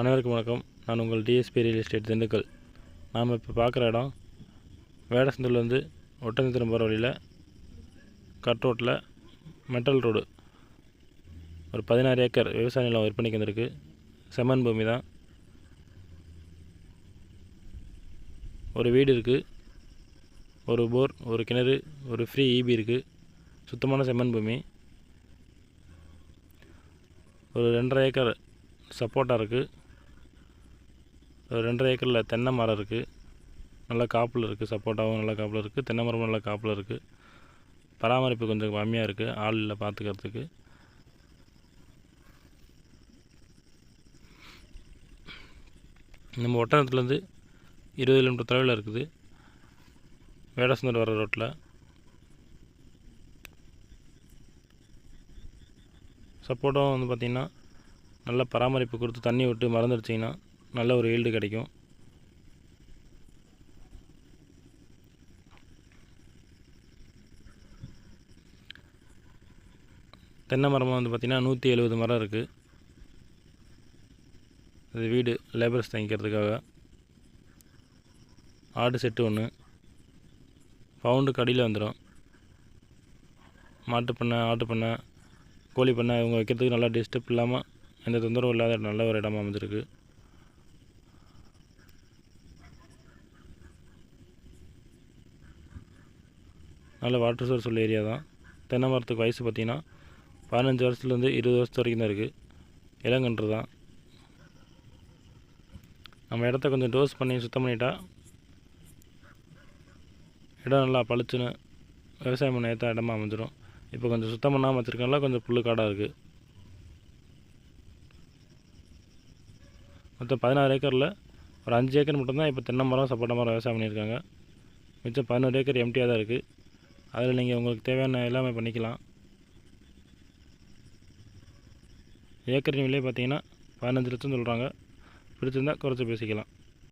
அனைவருக்கும் வணக்கம். நான் உங்கள் டிஎஸ்பி ரியல் எஸ்டேட் திண்டுக்கல். நாம் இப்போ பார்க்குற இடம் வேடசந்தூர்லேருந்து ஒட்டஞ்சத்திரம் போகிற வழியில் கட் ரோட்டில் மெட்டல் ரோடு. ஒரு பதினாறு ஏக்கர் விவசாய நிலம் விற்பனைக்கு வந்திருக்கு. செம்மன் பூமி தான். ஒரு வீடு இருக்குது ஒரு போர் ஒரு கிணறு ஒரு ஃப்ரீ ஈபி இருக்குது சுத்தமான செம்மன் பூமி. ஒரு ரெண்டரை ஏக்கர் சப்போட்டா இருக்குது ரெண்டரை ஏக்கரில் தென்னை மரம் இருக்குது. நல்லா காப்பில் இருக்குது சப்போட்டாவும் நல்லா காப்பில் இருக்குது தென்னை மரமும் நல்லா காப்பில் இருக்குது. பராமரிப்பு கொஞ்சம் கம்மியாக இருக்குது ஆள் இல்லை பார்த்துக்கிறதுக்கு. நம்ம ஒட்டணத்துலேருந்து இருபது கிலோமீட்டர் தொலைவில் இருக்குது. வேடசுந்தர் வர ரோட்டில். சப்போட்டாவும் வந்து பார்த்திங்கன்னா நல்லா பராமரிப்பு கொடுத்து தண்ணி விட்டு மறந்துடுச்சிங்கன்னா நல்ல ஒரு ஈல்டு கிடைக்கும். தென்னை மரம் வந்து பார்த்திங்கன்னா நூற்றி எழுபது மரம் இருக்குது இது வீடு லேபர்ஸ் தங்கிக்கிறதுக்காக. ஆடு செட்டு ஒன்று பவுண்டு கடியில் வந்துடும் மாட்டு பண்ணை ஆட்டு பண்ணை கோழி பண்ணை இவங்க வைக்கிறதுக்கு நல்லா டிஸ்டர்ப் இல்லாமல் எந்த தொந்தரவும் இல்லாத நல்ல ஒரு இடமா அமைஞ்சிருக்கு. நல்ல வாட்டர் சோர்ஸ் உள்ள ஏரியா தான். தென்னை மரத்துக்கு வயசு பார்த்திங்கன்னா பதினஞ்சு வருஷத்துலேருந்து இருபது வருஷத்து வரைக்கும் தான் இருக்குது இளங்கன்று தான். நம்ம இடத்த கொஞ்சம் டோஸ் பண்ணி சுத்தம் பண்ணிட்டா இடம் நல்லா பளிச்சுன்னு விவசாயம் பண்ண ஏற்ற இடமா அமைஞ்சிடும் இப்போ கொஞ்சம் சுத்தம் பண்ணாமல் வச்சுருக்கனால கொஞ்சம் புல் காடாக இருக்குது மொத்தம் பதினாறு ஏக்கரில் ஒரு அஞ்சு ஏக்கர் மட்டும்தான் இப்போ தென்னை மரம் சப்போட்டா மரம் விவசாயம் பண்ணியிருக்காங்க. மிச்சம் பதினோரு ஏக்கர் எம்டியாக தான் இருக்குது அதில் நீங்கள் உங்களுக்கு தேவையான எல்லாமே பண்ணிக்கலாம். ஏக்கரின் விலை பார்த்தீங்கன்னா பதினஞ்சு லட்சம் சொல்கிறாங்க. பிடிச்சிருந்தால் குறைச்சி பேசிக்கலாம்.